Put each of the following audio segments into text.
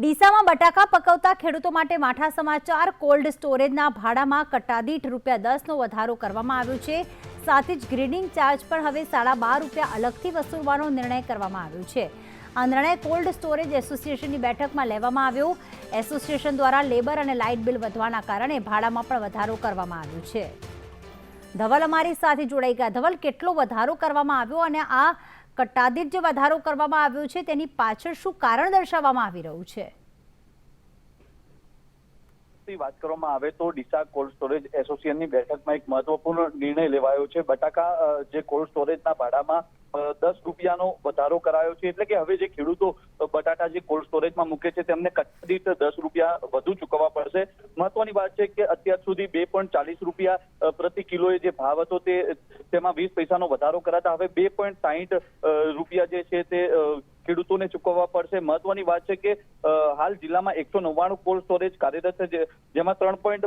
ડીસામાં બટાકા પકવતા ખેડૂતો માટે માઠા સમાચાર, કોલ્ડ સ્ટોરેજના ભાડામાં કટ્ટાદીઠ રૂપિયા દસનો વધારો કરવામાં આવ્યો છે. સાથે જ ગ્રીડિંગ ચાર્જ પણ હવે સાડા બાર રૂપિયા અલગથી વસૂલવાનો નિર્ણય કરવામાં આવ્યો છે. આ નિર્ણય કોલ્ડ સ્ટોરેજ એસોસિએશનની બેઠકમાં લેવામાં આવ્યો. એસોસિએશન દ્વારા લેબર અને લાઇટ બિલ વધવાના કારણે ભાડામાં પણ વધારો કરવામાં આવ્યો છે. ધવલ અમારી સાથે જોડાઈ ગયા. ધવલ, કેટલો વધારો કરવામાં આવ્યો અને આ કટ્ટાદીઠ જે વધારો કરવામાં આવ્યો છે તેની પાછળ શું કારણ દર્શાવવામાં આવી રહ્યું છે? ની વાત કરવામાં આવે તો ડીસા કોલ્ડ સ્ટોરેજ એસોસિએશનની બેઠકમાં એક મહત્વપૂર્ણ નિર્ણય લેવાયો છે. બટાકા જે કોલ્ડ સ્ટોરેજના ભાડામાં દસ રૂપિયાનો વધારો કરાયો છે. એટલે કે હવે જે ખેડૂતો બટાટા જે કોલ્ડ સ્ટોરેજમાં મૂકે છે તેમને કચ્છ દસ રૂપિયા વધુ ચૂકવવા પડશે. મહત્વની વાત છે કે અત્યાર સુધી બે પોઈન્ટ ચાલીસ રૂપિયા પ્રતિ કિલોએ જે ભાવ હતો તે, તેમાં વીસ પૈસાનો વધારો કરાતા. હવે બે પોઈન્ટ સાહીઠ રૂપિયા જે છે તે ખેડૂતોને ચૂકવવા પડશે. મહત્વની વાત છે કે હાલ જિલ્લામાં એકસો નવ્વાણું કોલ્ડ સ્ટોરેજ કાર્યરત છે જેમાં ત્રણ પોઈન્ટ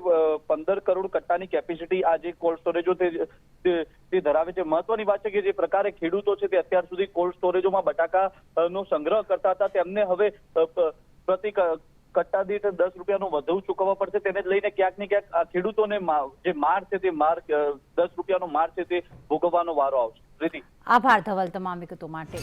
પંદર કરોડ કટ્ટાની કેપેસિટી આ જે કોલ્ડ સ્ટોરેજો તે ધરાવે છે. મહત્વની વાત છે કે જે પ્રકારે ખેડૂતો છે તે અત્યાર સુધી કોલ્ડ સ્ટોરેજોમાં બટાકા નો સંગ્રહ કરતા હતા. તેમને હવે પ્રતિ કટ્ટા દીઠ દસ રૂપિયાનું વધુ ચૂકવવા પડશે. તેને લઈને ક્યાંક ને ક્યાંક આ ખેડૂતોને જે માર છે તે માર દસ રૂપિયાનો માર છે તે ભોગવવાનો વારો આવશે. આભાર ધવલ તમામ વિગતો માટે.